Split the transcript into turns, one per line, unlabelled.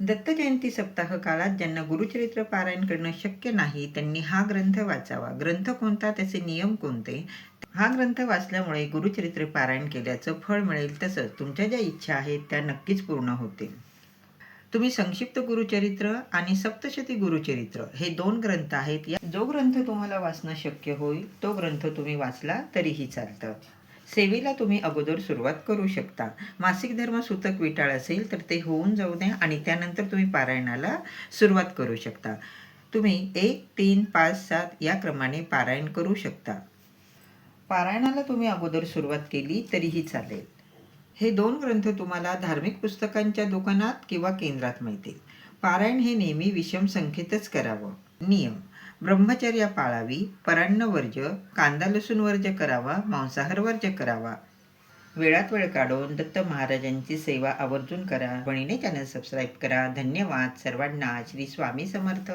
दत्तजयंती सप्ताह काळात ज्यांना गुरुचरित्र पारायण करणं शक्य नाही त्यांनी हा ग्रंथ वाचावा. ग्रंथ कोणता? त्याचे नियम कोणते? हा ग्रंथ वाचल्यामुळे गुरुचरित्र पारायण केल्याचं फळ मिळेल तसंच तुमच्या ज्या इच्छा आहेत त्या नक्कीच पूर्ण होतील. तुम्ही संक्षिप्त गुरुचरित्र आणि सप्तशती गुरुचरित्र हे दोन ग्रंथ आहेत. या जो ग्रंथ तुम्हाला वाचणं शक्य होईल तो ग्रंथ तुम्ही वाचला तरीही चालतं. सेवेला तुम्ही अगोदर सुरुवात करू शकता. मासिक धर्म सूतक विटाळ असेल तर ते होऊन जाऊ द्या आणि त्यानंतर तुम्ही पारायणाला सुरुवात करू शकता. तुम्ही एक तीन पाच सात या क्रमाने पारायण करू शकता. पारायणाला तुम्ही अगोदर सुरुवात केली तरीही चालेल. हे दोन ग्रंथ तुम्हाला धार्मिक पुस्तकांच्या दुकानात किंवा केंद्रात मिळतील. पारायण हे नेहमी विषम संख्येतच करावं. नियम. ब्रह्मचर्या पाळावी परान्न वर्ज्य कांदा लसूण वर्ज्य करावा मांसाहार वर्ज्य करावा. वेळात वेळ काढून दत्त महाराजांची सेवा आवर्जून करा. बणीने चॅनल सबस्क्राईब करा. धन्यवाद. सर्वांना श्री स्वामी समर्थ.